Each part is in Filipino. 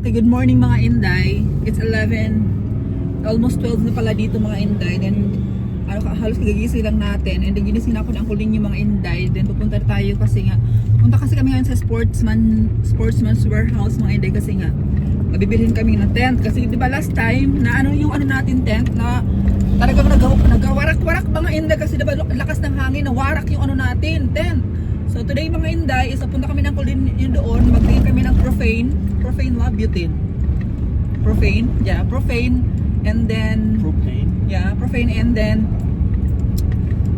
Okay, good morning mga Inday. It's 11, almost 12 na pala dito mga Inday. Then, ano, halos kagigising lang natin. And then, ginising ako ng kuling yung mga Inday. Then, pupunta tayo kasi nga, pupunta kasi kami ngayon sa sportsman, sportsman's warehouse mga Inday kasi nga, mabibilhin kami ng tent. Kasi di ba last time, na ano yung ano natin tent, na talagang nag nagawarak-warak mga Inday kasi di ba lakas ng hangin, na warak yung ano natin, tent. So today mga Inday is punta kami ng kulin yun doon, magtingin kami ng profane, profane what? Butane. Profane, yeah, profane. And then, Propane. yeah, profane and then,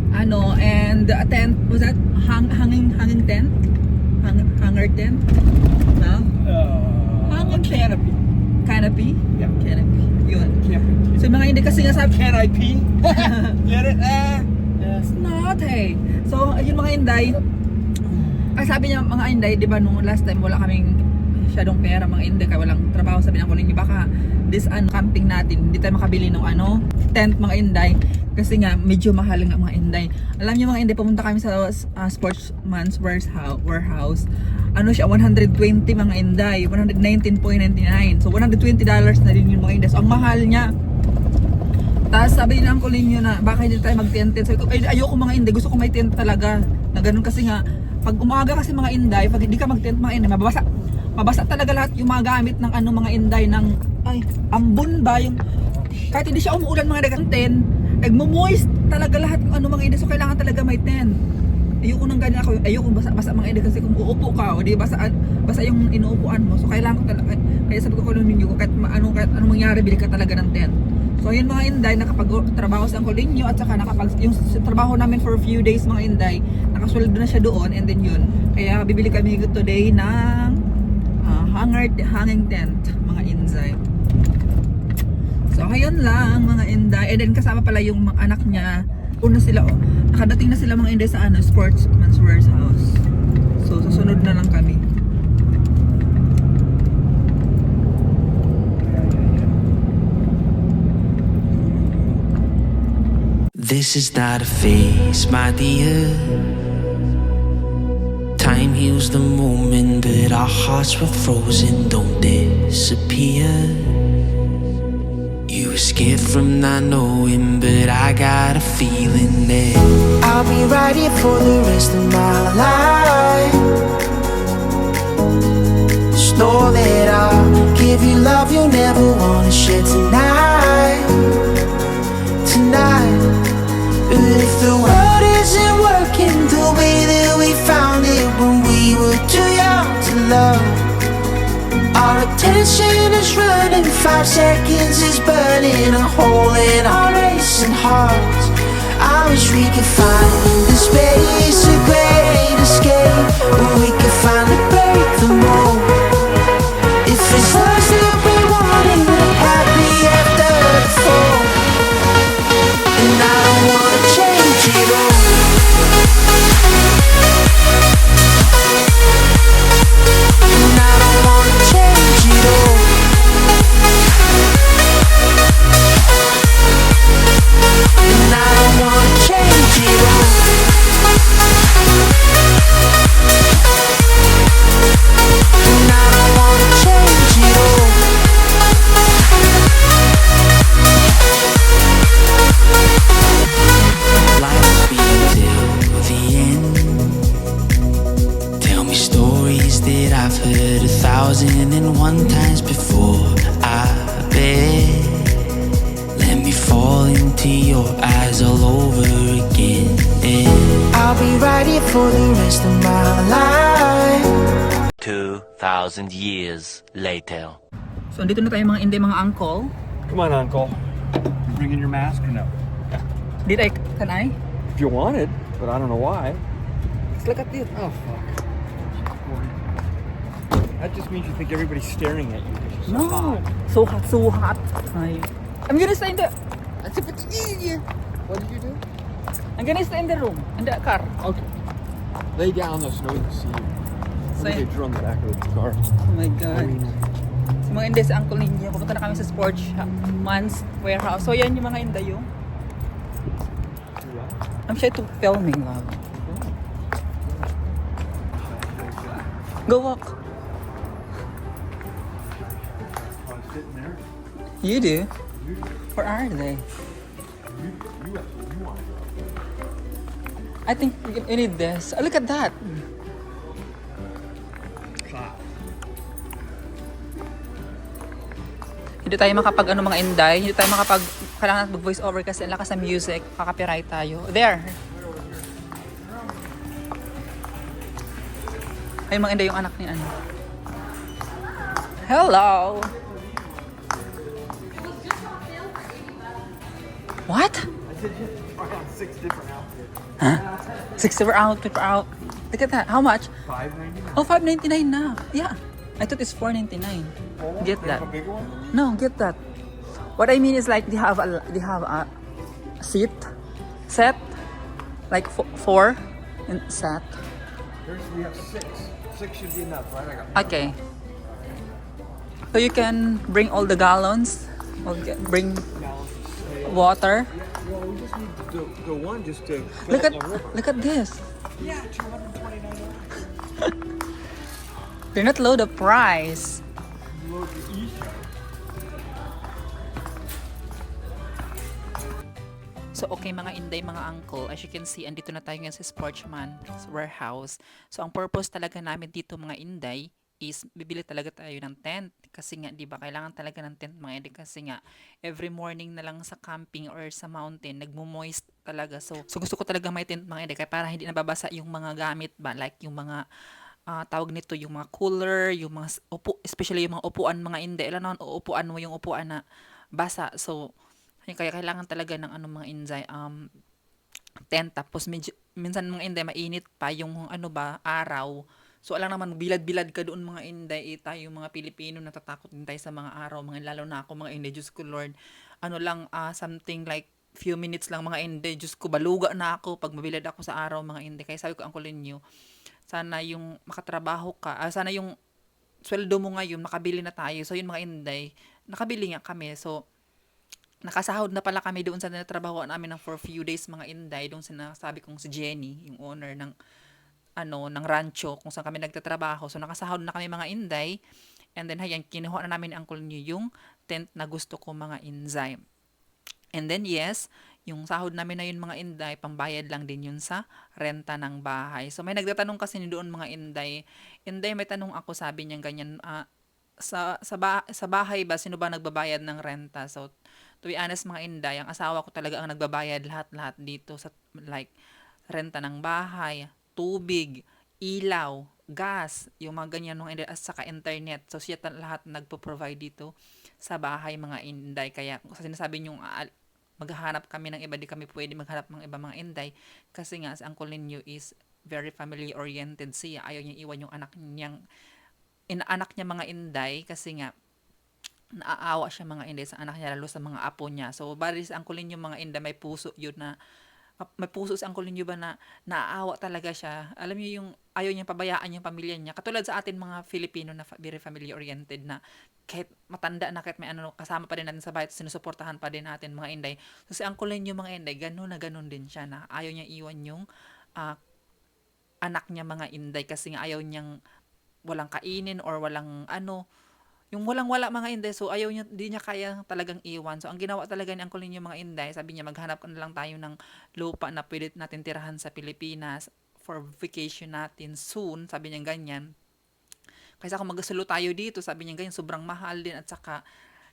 ano, and the tent, was that hang, hanging, hanging tent? Hang, hanger tent? No? Uh, Hanging canopy. Canopy? Yeah. Canopy. Yun. Canopy. So mga hindi kasi nga sabi, Can I pee? Get it? Ah. It's not, hey. So, ayun mga Inday. Ay, sabi niya, mga Inday, di ba nung last time wala kaming masyadong pera mga Inday, kaya walang trabaho. Sabi niya ko ninyo, baka this ano, camping natin, hindi tayo makabili ng ano, tent mga Inday. Kasi nga, medyo mahal nga mga Inday. Alam niyo mga Inday, pumunta kami sa uh, Sportsman's Warehouse. Ano siya, 120 mga Inday, 119.99. So, 120 dollars na rin yun mga Inday. So, ang mahal niya. Tapos sabi ng uncle ninyo na baka hindi tayo mag-tent tent. Sabi ko, ay, ayoko mga inday, gusto ko may tent talaga. Na ganun kasi nga, pag umaga kasi mga inday, pag hindi ka mag-tent mga inday, mababasa. Mabasa talaga lahat yung mga gamit ng ano mga inday ng, ay, ambon ba yung, kahit hindi siya umuulan mga dagang tent, nagmo-moist talaga lahat yung ano mga inday, so kailangan talaga may tent. Ayoko nang ganyan ako, ayoko basa, basa mga inday kasi kung uupo ka, o di basa, basa yung inuupuan mo. So kailangan ko talaga, kaya sabi ko kung ninyo kahit ano, kahit anong mangyari, bili ka talaga ng tent. So yun mga Inday, nakapag-trabaho sa Uncle Ninyo at saka nakapag, yung trabaho namin for a few days mga Inday, nakasweldo na siya doon and then yun. Kaya bibili kami today ng ah, hanger, hanging tent mga Inday. So ayun lang mga Inday. And then kasama pala yung mga anak niya. Una sila, oh, nakadating na sila mga Inday sa ano, Sportsman's Warehouse. So susunod na lang kami. This is not a phase, my dear. Time heals the moment, but our hearts were frozen, don't disappear. You were scared from not knowing, but I got a feeling that I'll be right here for the rest of my life. Just know that I'll give you love you'll never wanna share tonight. Tonight. But if the world isn't working the way that we found it when we were too young to love, our attention is running, five seconds is burning a hole in our racing hearts. I wish we could find the space, a great escape, where we could finally break the mold. So dito na tayo mga Inday mga uncle. Come on, Uncle. You bringing your mask or no? Did I, can I? If you wanted, but I don't know why. Let's look at this. Oh, fuck. That just means you think everybody's staring at you're so No, hot. so hot, so hot. Ay. I'm gonna stay in the. As if it's easier. What did you do? I'm gonna stay in the room, in the car. Okay. Lay down though so no one can see you. So, Look at you on the back of the car. oh my God. So mga inday sa uncle ninyo, pupunta na kami sa sports man's warehouse. So yan yung mga inday yung. I'm shy to filming lang. Go walk. You do? Where are they? I think you need this. Oh, look at that. Hindi tayo makapag ano mga inday. Hindi tayo makapag kailangan mag voice over kasi ang lakas ng music. Kakapiright tayo. There. Ay mga inday yung anak ni ano. Hello. What? Six different outfits. Huh? Six silver outfit per out. Look at that. How much? Five ninety nine. Oh, 5.99 na. Yeah. I thought it's 4.99. Get that. No, get that. What I mean is like they have a they have a seat set like fo- four and set. Here's we have six. Six should be enough, right? Okay. So you can bring all the gallons. Or get, bring gallons of sale. water. Yeah, well, we just need the, the one just to Look at up the river. look at this. Yeah, two hundred twenty nine They're not price. Load the e-show. So okay mga inday, mga uncle, as you can see, andito na tayo ngayon sa Sportsman warehouse. So ang purpose talaga namin dito mga inday is bibili talaga tayo ng tent. Kasi nga, di ba, kailangan talaga ng tent mga inday. Kasi nga, every morning na lang sa camping or sa mountain, nagmo-moist talaga. So, so gusto ko talaga may tent mga inday. Kaya para hindi nababasa yung mga gamit ba, like yung mga ah, tawag nito yung mga cooler, yung mga upo, especially yung mga upuan mga inday. Alam naman, uupuan mo yung upuan na basa. So, ayun, kaya kailangan talaga ng ano mga inday, um, tent. Tapos medyo, minsan mga inday, mainit pa yung ano ba, araw. So, alam naman, bilad-bilad ka doon mga inday. Eh, tayo mga Pilipino, natatakot din tayo sa mga araw. Mga, lalo na ako mga inday, Diyos ko Lord. Ano lang, ah, something like few minutes lang mga inday. Diyos ko, baluga na ako pag mabilad ako sa araw mga inday. Kaya sabi ko, ang kulin nyo, sana yung makatrabaho ka, ah, sana yung sweldo mo ngayon, makabili na tayo. So, yun mga inday, nakabili nga kami. So, nakasahod na pala kami doon sa natrabaho namin ng for few days mga inday doon sinasabi kong si Jenny yung owner ng ano ng rancho kung saan kami nagtatrabaho so nakasahod na kami mga inday and then hayan kinuha na namin ang uncle niyo yung tent na gusto ko mga inday and then yes yung sahod namin na yun mga inday pambayad lang din yun sa renta ng bahay so may nagtatanong kasi ni doon mga inday inday may tanong ako sabi niya ganyan ah, sa sa, ba- sa bahay ba sino ba nagbabayad ng renta so to be honest mga inday, ang asawa ko talaga ang nagbabayad lahat-lahat dito sa like renta ng bahay, tubig, ilaw, gas, yung mga ganyan mga inday, at saka internet. So siya lahat nagpo-provide dito sa bahay mga inday. Kaya kung sinasabi niyong ah, maghahanap kami ng iba, di kami pwede maghanap ng iba mga inday. Kasi nga, si Uncle Ninyo is very family oriented siya. Ayaw niya iwan yung anak niyang inaanak niya mga inday kasi nga naaawa siya mga inday sa anak niya lalo sa mga apo niya. So sa angkulin yung mga inday may puso yun na ah, may puso sa angkulin niyo ba na naaawa talaga siya. Alam niyo yung ayaw niya pabayaan yung pamilya niya. Katulad sa atin mga Filipino na very family oriented na kahit matanda na kahit may ano kasama pa din natin sa bahay sinusuportahan pa din natin mga inday. So si angkulin yung mga inday ganun na ganun din siya na ayaw niya iwan yung ah, anak niya mga inday kasi nga ayaw niyang walang kainin or walang ano yung walang-wala mga inday, so ayaw niya, di niya kaya talagang iwan. So, ang ginawa talaga ni Uncle Ninyo mga inday, sabi niya, maghanap na lang tayo ng lupa na pwede natin tirahan sa Pilipinas for vacation natin soon. Sabi niya ganyan. Kaysa kung magsulo tayo dito, sabi niya ganyan, sobrang mahal din at saka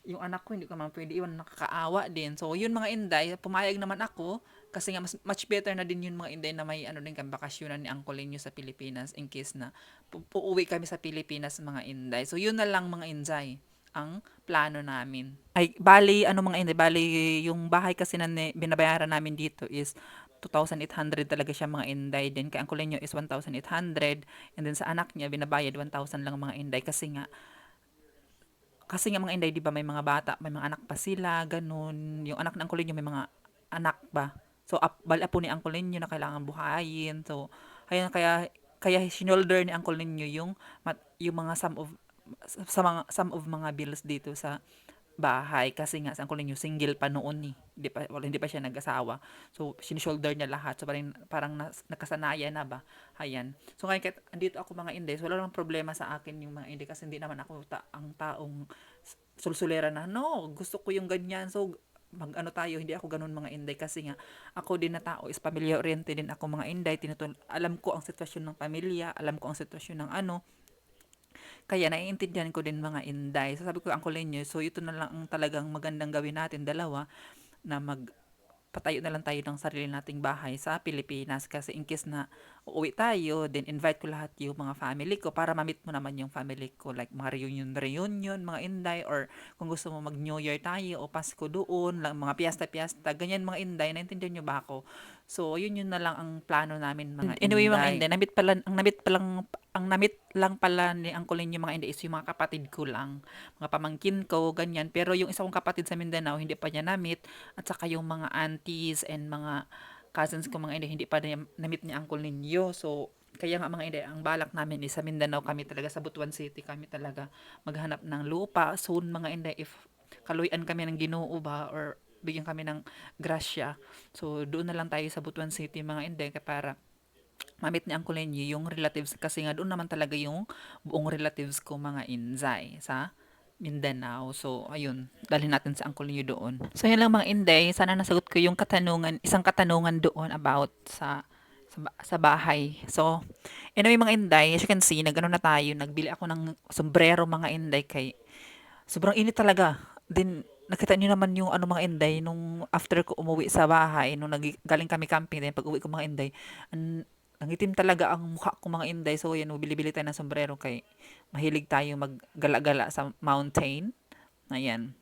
yung anak ko hindi ko naman pwede iwan, nakakaawa din. So, yun mga inday, pumayag naman ako kasi nga mas, much better na din yun mga inday na may ano din kami bakasyonan ni Uncle Ninyo sa Pilipinas in case na pu- uuwi kami sa Pilipinas mga inday. So, yun na lang mga inday ang plano namin. Ay, bali, ano mga inday, bali, yung bahay kasi na binabayaran namin dito is 2,800 talaga siya mga inday. Then kay Uncle Ninyo is 1,800. And then sa anak niya, binabayad 1,000 lang mga inday kasi nga, kasi nga mga inday, di ba, may mga bata, may mga anak pa sila, ganun. Yung anak ng Uncle Ninyo, may mga anak ba? So, ap, bali apo ni Uncle Ninyo na kailangan buhayin. So, kaya, kaya, kaya sinolder ni Uncle Ninyo yung, yung mga some of, sa mga, some of mga bills dito sa bahay kasi nga sa Uncle Ninyo single pa noon eh. Hindi pa wala hindi pa siya nag-asawa. So sinishoulder niya lahat. So parang parang nas, nakasanayan na ba. Ayan. So ngayon kahit andito ako mga Inday, so wala namang problema sa akin yung mga Inday kasi hindi naman ako ta- ang taong sulsulera na no, gusto ko yung ganyan. So mag ano tayo, hindi ako ganun mga Inday kasi nga ako din na tao is family oriented din ako mga Inday. Tinutul alam ko ang sitwasyon ng pamilya, alam ko ang sitwasyon ng ano, kaya naiintindihan ko din mga Inday. So sabi ko, Uncle Lenyo, so ito na lang ang talagang magandang gawin natin, dalawa, na mag patayo na lang tayo ng sarili nating bahay sa Pilipinas kasi in case na uuwi tayo, then invite ko lahat yung mga family ko para ma-meet mo naman yung family ko like mga reunion reunion, mga Inday or kung gusto mo mag New Year tayo o Pasko doon, lang mga piyesta-piyesta, ganyan mga Inday, naintindihan nyo ba ako? So, yun yun na lang ang plano namin mga Anyway, mga Inday, namit pala, ang namit palang ang namit lang pala ni Uncle Lenyo mga Inday is yung mga kapatid ko lang, mga pamangkin ko, ganyan. Pero yung isa kong kapatid sa Mindanao, hindi pa niya namit. At saka yung mga aunties and mga cousins ko mga Inday, hindi pa niya, namit ni Uncle Ninyo. So, kaya nga mga Inday, ang balak namin is sa Mindanao kami talaga, sa Butuan City kami talaga maghanap ng lupa. Soon mga Inday, if kaluyan kami ng ginoo ba or bigyan kami ng grasya. So, doon na lang tayo sa Butuan City mga Inday para mamit ni Uncle Lenny yung relatives kasi nga doon naman talaga yung buong relatives ko mga Inzay sa Mindanao. So, ayun, dalhin natin sa Uncle Lenny doon. So, yun lang mga Inday. Sana nasagot ko yung katanungan, isang katanungan doon about sa sa, sa bahay. So, anyway mga Inday, as you can see, nagano na tayo, nagbili ako ng sombrero mga Inday kay sobrang init talaga. Then, nakita niyo naman yung ano mga Inday, nung after ko umuwi sa bahay, nung nag, galing kami camping, then pag uwi ko mga Inday, an, nangitim talaga ang mukha ko mga Inday. So, yan, bili-bili tayo ng sombrero kay mahilig tayo maggala-gala sa mountain. Ayan.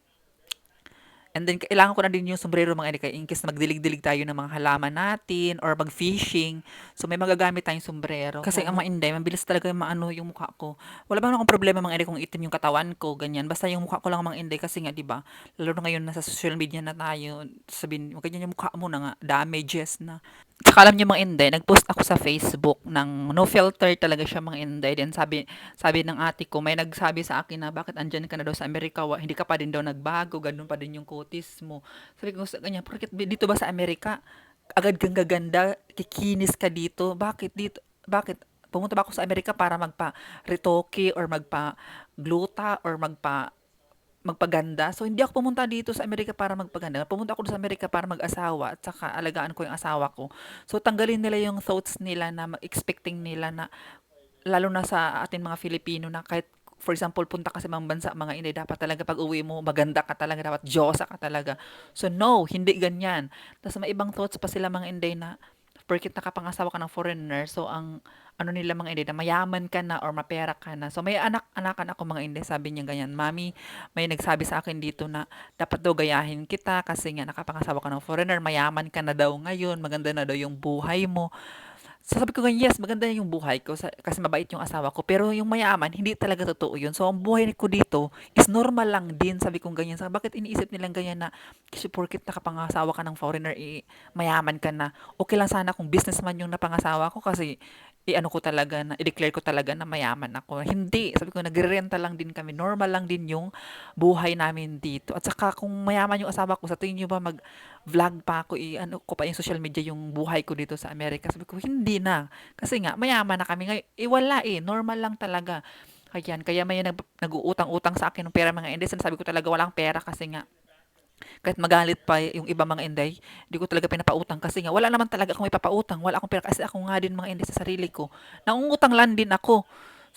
And then, kailangan ko na din yung sombrero mga Inday, kaya in case magdilig-dilig tayo ng mga halaman natin or mag-fishing. So, may magagamit tayong sombrero. Kasi ang mga Inday, mabilis talaga yung maano yung mukha ko. Wala bang akong problema mga Inday kung itim yung katawan ko, ganyan. Basta yung mukha ko lang mga Inday kasi nga, di ba? Lalo na ngayon nasa social media na tayo, sabihin, ganyan yung mukha mo na nga, damages na. Tsaka alam niyo mga Inday, nag-post ako sa Facebook ng no filter talaga siya mga Inday. Then sabi, sabi ng ate ko, may nagsabi sa akin na bakit andyan ka na daw sa Amerika, wa, hindi ka pa din daw nagbago, ganun pa din yung kutis mo. Sabi ko sa kanya, bakit dito ba sa Amerika, agad kang gaganda, kikinis ka dito, bakit dito, bakit? Pumunta ba ako sa Amerika para magpa-retoke or magpa-gluta or magpa magpaganda. So, hindi ako pumunta dito sa Amerika para magpaganda. Pumunta ako sa Amerika para mag-asawa at saka alagaan ko yung asawa ko. So, tanggalin nila yung thoughts nila na expecting nila na lalo na sa ating mga Filipino na kahit for example, punta ka sa mga bansa, mga inay, dapat talaga pag uwi mo, maganda ka talaga, dapat Diyosa ka talaga. So, no, hindi ganyan. Tapos may ibang thoughts pa sila mga inday na porkit nakapangasawa ka ng foreigner, so ang ano nila mga inday, na mayaman ka na or mapera ka na. So, may anak-anakan ako mga inday, sabi niya ganyan, Mami, may nagsabi sa akin dito na dapat daw gayahin kita kasi nga nakapangasawa ka ng foreigner, mayaman ka na daw ngayon, maganda na daw yung buhay mo. So, sabi ko ganyan, yes, maganda yung buhay ko kasi mabait yung asawa ko. Pero yung mayaman, hindi talaga totoo yun. So, ang buhay ko dito is normal lang din. Sabi ko ganyan. Sabi, bakit iniisip nilang ganyan na kasi porkit nakapangasawa ka ng foreigner, eh, mayaman ka na. Okay lang sana kung businessman yung napangasawa ko kasi i-ano ko talaga na, i-declare ko talaga na mayaman ako. Hindi. Sabi ko, nagre-renta lang din kami. Normal lang din yung buhay namin dito. At saka kung mayaman yung asawa ko, sa tingin nyo ba mag-vlog pa ako, i-ano ko pa yung social media yung buhay ko dito sa Amerika. Sabi ko, hindi na. Kasi nga, mayaman na kami ngayon. Eh, wala eh. Normal lang talaga. Ayan, kaya may nag, nag-uutang-utang sa akin ng pera mga Inday. Sabi ko talaga walang pera kasi nga kahit magalit pa yung iba mga Inday, hindi ko talaga pinapautang kasi nga wala naman talaga akong ipapautang. Wala akong pera kasi ako nga din mga Inday sa sarili ko. Nangungutang lang din ako.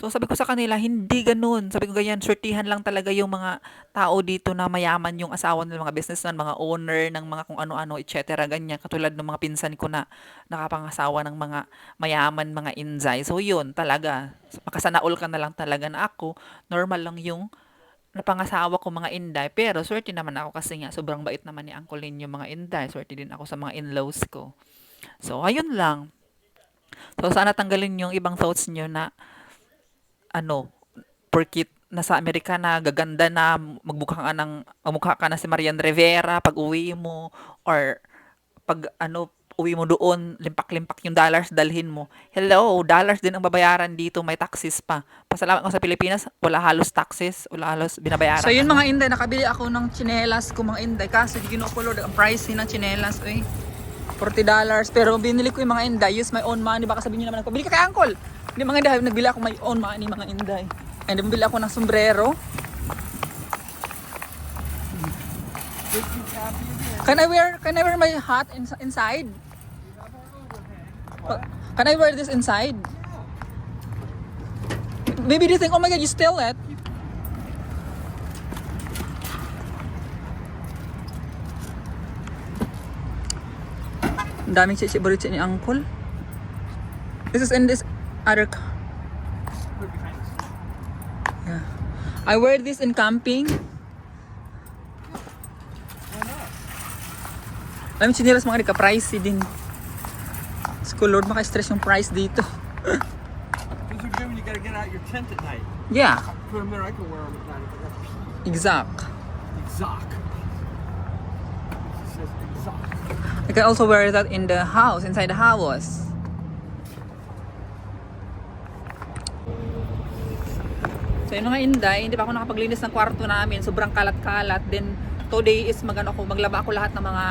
So sabi ko sa kanila, hindi ganun. Sabi ko ganyan, sortihan lang talaga yung mga tao dito na mayaman yung asawa nila, mga businessman, mga owner ng mga kung ano-ano, etc. Ganyan, katulad ng mga pinsan ko na nakapangasawa ng mga mayaman, mga inzay. So yun, talaga. Makasanaol ka na lang talaga na ako. Normal lang yung napangasawa ko mga inday. Pero swerte naman ako kasi nga sobrang bait naman ni Uncle Lin yung mga inday. Swerte din ako sa mga in-laws ko. So, ayun lang. So, sana tanggalin yung ibang thoughts nyo na ano, porkit nasa Amerika na gaganda na magmukha ka ng magmukha ka na si Marian Rivera pag uwi mo or pag ano uwi mo doon, limpak-limpak yung dollars, dalhin mo. Hello, dollars din ang babayaran dito, may taxes pa. Pasalamat ko sa Pilipinas, wala halos taxes, wala halos binabayaran. So yun mga inday, nakabili ako ng chinelas ko mga inday, kasi ginuupulod ang price ng chinelas, uy. 40 dollars, pero binili ko yung mga inday, use my own money, baka sabihin nyo naman ako, bili ka kay uncle. Hindi mga inday, nagbili ako my own money mga inday. And then bili ako ng sombrero. Can I wear can I wear my hat in, inside? Can I wear this inside? Maybe they think, oh my god, you steal it. Daming chichiburitsi ni Uncle. This is in this other car. Yeah. I wear this in camping. Alam mo, chinilas mga ka pricey din. School Lord, maka-stress yung price dito. These are good when you gotta get out your tent at night. Yeah, Put them there, I can wear them at night. exact. Exact. I can also wear that in the house, inside the house. So yun mga inday, hindi pa ako nakapaglinis ng kwarto namin. Sobrang kalat-kalat. Then today is magano ako, maglaba ako lahat ng mga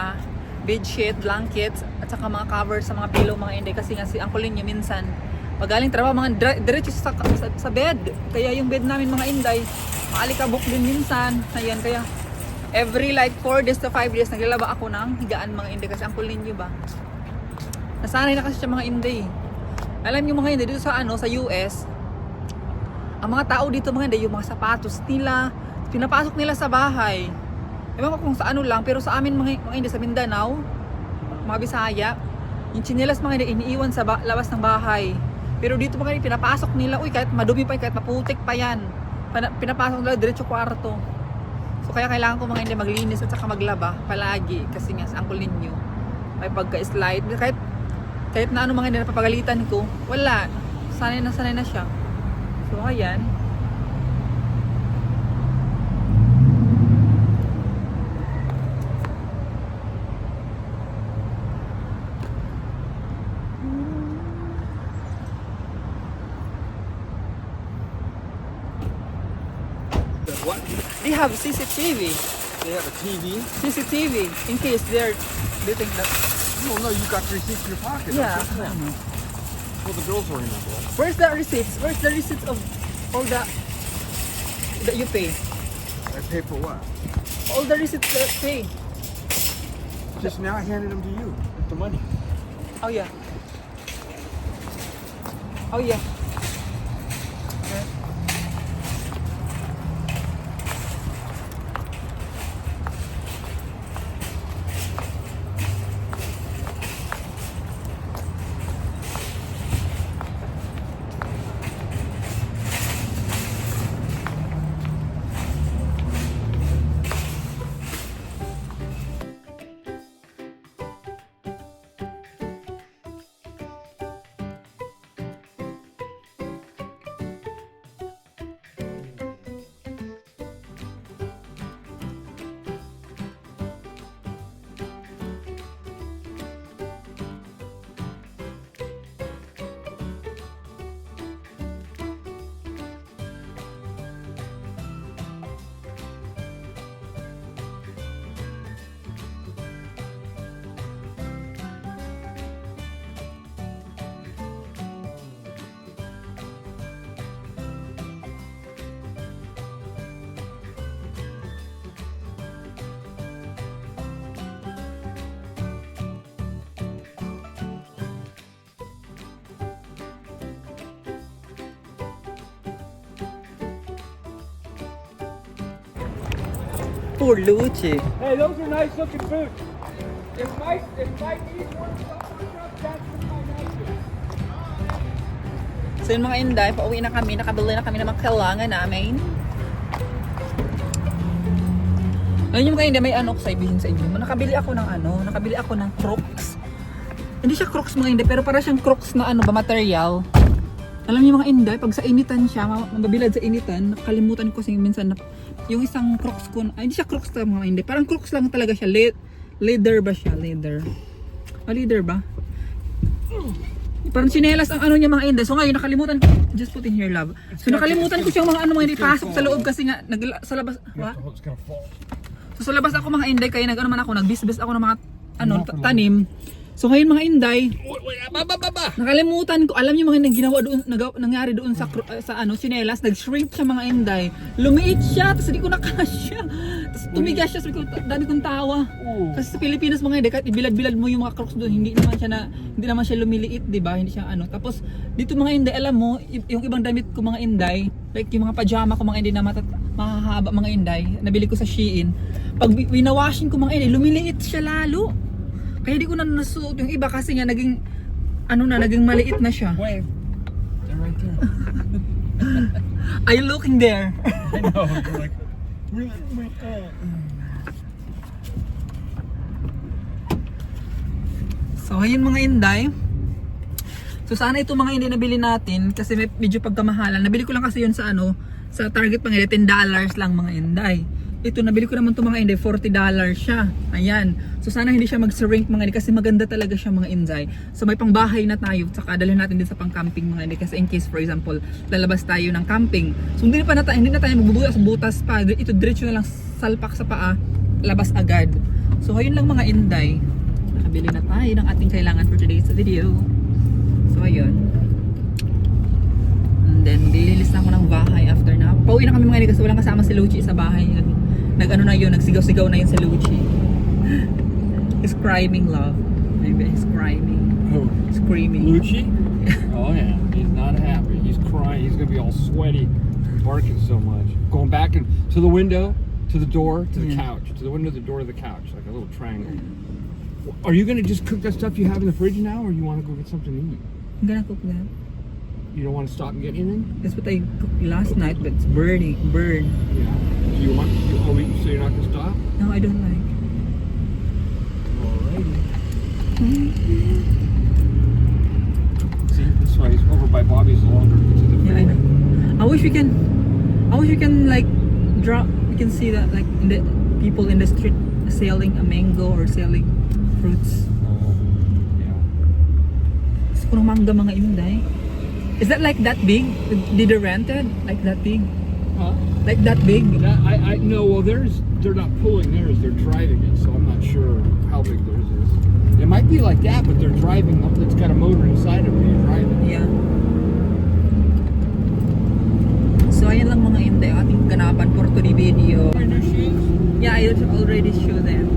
bedsheet, blankets, at saka mga covers sa mga pillow mga inday. Kasi nga si Uncle Linyo minsan, magaling trabaho, mga dire- diretso sa, sa, sa bed. Kaya yung bed namin mga inday, maalikabok din minsan. Ayan, kaya every like 4 days to 5 days naglalaba ako ng higaan mga inday kasi Uncle Linyo ba? Nasanay na kasi siya mga inday. Alam niyo mga inday, dito sa ano, sa US, ang mga tao dito mga hindi, yung mga sapatos nila, pinapasok nila sa bahay. Ewan ko kung sa ano lang, pero sa amin mga, mga hindi sa Mindanao, mga Bisaya, yung chinelas mga hindi, iniiwan sa ba- labas ng bahay. Pero dito mga hindi, pinapasok nila, uy, kahit madumi pa, kahit maputik pa yan. Pinapasok nila diretso kwarto. So kaya kailangan ko mga hindi maglinis at saka maglaba palagi kasi nga sa angkol ninyo may pagka-slide kahit kahit na ano mga hindi napapagalitan ko wala sanay na sanay na siya So, ayan. They have CCTV. They have a TV? CCTV. In case they're, they think that, Well, no, you got the receipts in your pocket. yeah. That's what Well, the girls were in the. Where's the receipts? Where's the receipts of all the, that you pay? I paid for what? All the receipts that pay. Just now I handed them to you with the money. Oh, yeah. Oh, yeah. Poor Luchi. Hey, those are nice looking boots. If Mike, if Mike needs one, that's nice So yun mga inday, pauwi na kami, nakabili na kami ng mga kailangan namin. Ngayon yung mga inday, may ano ko sabihin sa inyo. Nakabili ako ng ano, nakabili ako ng crooks. Hindi siya crooks mga inday, pero para siyang crooks na ano ba, material. Alam niyo mga inday, pag sa initan siya, ma- mababilad sa initan, nakalimutan ko kasi minsan na yung isang crooks ko, ay hindi siya crooks talaga mga inday, parang crooks lang talaga siya, Le- leather ba siya, leather. A leader ba? Parang sinelas ang ano niya mga inday. So ngayon nakalimutan ko. Just put in here love. So nakalimutan ko siyang mga ano mga hindi pasok sa loob kasi nga nag, sa labas. Fall. So sa labas ako mga inday kaya nag ano man ako nagbisbis ako ng mga ano ta- tanim. So ngayon mga inday, Wait, wait, ba, ba, ba, ba. nakalimutan ko. Alam niyo mga ginawa doon nagaw, nangyari doon sa sa ano sinelas, nag-shrink siya mga inday. Lumiit siya, tapos hindi ko nakasya. Tapos tumigas siya, sabi ko, dami kong tawa. Kasi sa Pilipinas mga inday, kahit ibilad-bilad mo yung mga crocs doon, hindi naman siya na hindi naman siya lumiliit, 'di ba? Hindi siya ano. Tapos dito mga inday, alam mo, yung ibang damit ko mga inday, like yung mga pajama ko mga inday na matat mahahaba mga inday, nabili ko sa Shein. Pag wi- winawashing ko mga inday, lumiliit siya lalo. Kaya di ko na nasuot yung iba kasi nga naging ano na, naging maliit na siya. Wave. They're right there. Are you looking there? I know. They're like, really? Wait, uh. So, ayun mga inday. So, sana ito mga inday nabili natin kasi may medyo pagkamahalan. Nabili ko lang kasi yun sa ano, sa Target pang inday, 10 dollars lang mga inday. Ito, nabili ko naman ito mga inday, 40 dollars siya. Ayan. So, sana hindi siya mag-shrink mga inday kasi maganda talaga siya mga inday. So, may pangbahay na tayo. Saka dalhin natin din sa pang-camping mga inday kasi in case, for example, lalabas tayo ng camping. So, hindi pa na tayo, hindi na tayo magbubutas butas pa. Ito, diretso na lang salpak sa paa, labas agad. So, ayun lang mga inday nakabili na tayo ng ating kailangan for today's video. So, ayun. And then, dililis na ako ng bahay after na. Pauwi na kami mga kasi walang kasama si Luchi sa bahay. Nag, nag ano na yun, nagsigaw-sigaw na yun si Luchi. He's crying love. Maybe he's crying. Who? Screaming. Lucci? oh yeah, he's not happy. He's crying. He's gonna be all sweaty, barking so much. Going back and to the window, to the door, to the Yeah. couch, to the window, the door, to the couch, like a little triangle. Are you gonna just cook that stuff you have in the fridge now, or you want to go get something to eat? I'm gonna cook that. You don't want to stop and get anything? That's what I cooked last night, but it's burning. Burn. Yeah. Do you want? You, oh, you- so you're not gonna stop? No, I don't like. Mm-hmm. See, this way, it's over by Bobby's longer. To the Yeah, I freeway. know. I wish we can. I wish we can like drop. We can see that like in the people in the street selling a mango or selling fruits. Oh, yeah. Gusto ko mangga mga inday. Is that like that big? Did they rent it? Like that big? Huh? Like that big? That, I, I no. Well, theirs they're not pulling theirs; they're driving it. So I'm not sure how big theirs is. It might be like that, but they're driving. It's got a motor inside of it. You drive it. Yeah. So ayan lang mga ang ating ganapan for today video. Shoes. Yeah, I already show them.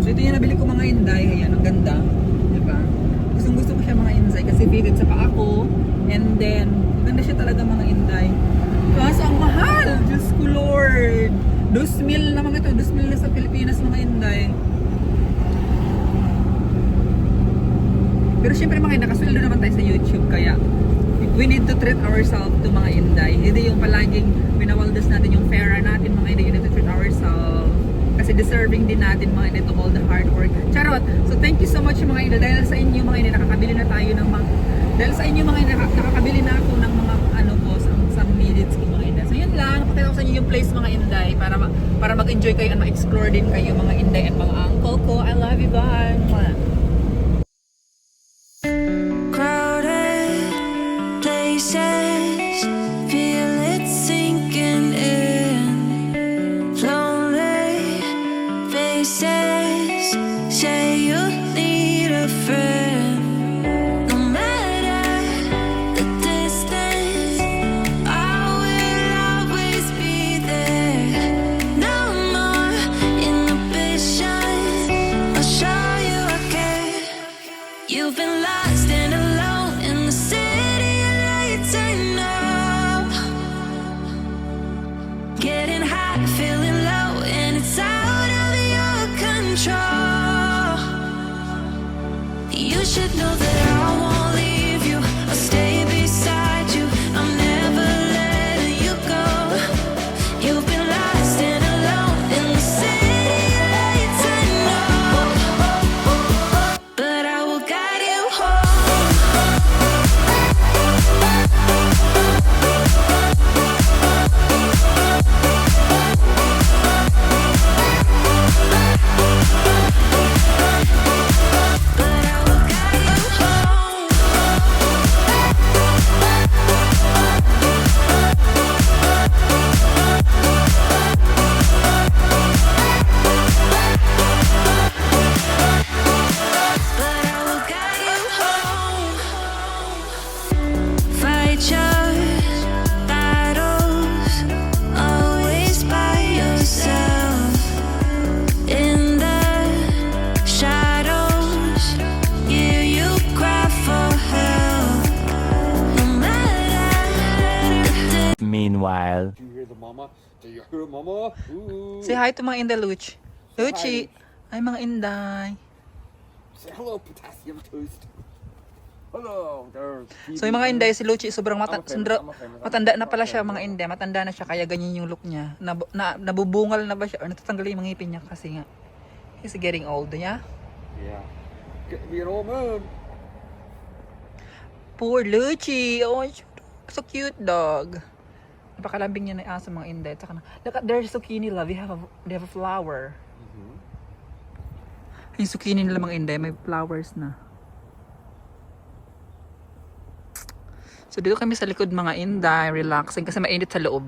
So ito yung nabili ko mga inday. Ayan, ang ganda. Diba? Gustong gusto ko siya mga inday kasi fitted sa paa ko. And then, ganda siya talaga mga inday. Kaso ang mahal! Diyos ko Lord! Dos mil na mga ito. Dos mil na sa Pilipinas mga inday. Pero syempre mga nakasweldo naman tayo sa YouTube. Kaya, we need to treat ourselves to mga inday. Hindi yung palaging winawaldas natin yung pera natin mga inday. You need to treat ourselves. Kasi deserving din natin mga inday to all the hard work. Charot! So thank you so much mga inday. Dahil sa inyo mga inday, nakakabili na tayo ng mga... Dahil sa inyo mga inday, naka- nakakabili na ako ng mga ano ko, ko mga inday. So yun lang, pakita ko sa inyo yung place mga inday para para mag-enjoy kayo at ma-explore din kayo mga inday at mga uncle ko. I love you guys! Mama? Ooh. Say hi to mga Inday, Luch. Luchi. Ay, mga Inday. Say hello, potassium toast. Hello, there. So yung mga Inday, si Luchi sobrang mata- sundra- matanda na pala okay. siya mga Inday. Matanda na siya kaya ganyan yung look niya. Nab- na, nabubungal na ba siya or natatanggal yung mga ngipin niya kasi nga he's getting old, yeah? Yeah. Get me an old man. Poor Luchi. Oh, so cute dog. Napakalambing niya na aso mga Inday. Tsaka na, look at their zucchini love. They have a, they have a flower. Yung zucchini nila mga Inday, may flowers na. So dito kami sa likod mga Inday, relaxing kasi mainit sa loob.